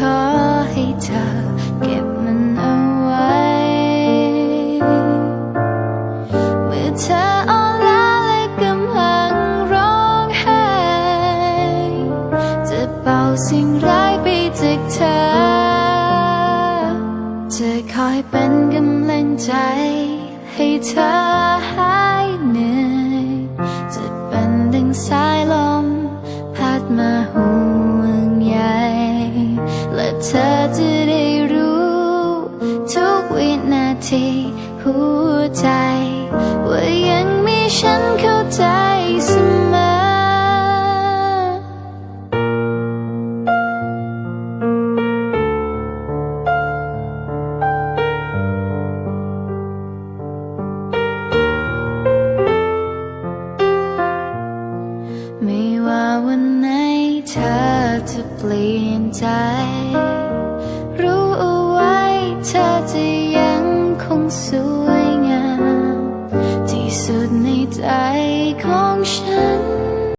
ขอให้เธอเก็บมันเอาไว้ เมื่อเธออ่อนล้าและกำลังร้องไห้ จะเป่าสิ่งร้ายไปจากเธอ จะคอยเป็นกำลังใจให้เธอ เธอจะได้รู้ ทุกวินาทีหัวใจ ว่ายังมีฉันเข้าใจเสมอไม่ว่าวันไหนเธอจะเปลี่ยนใจ วยง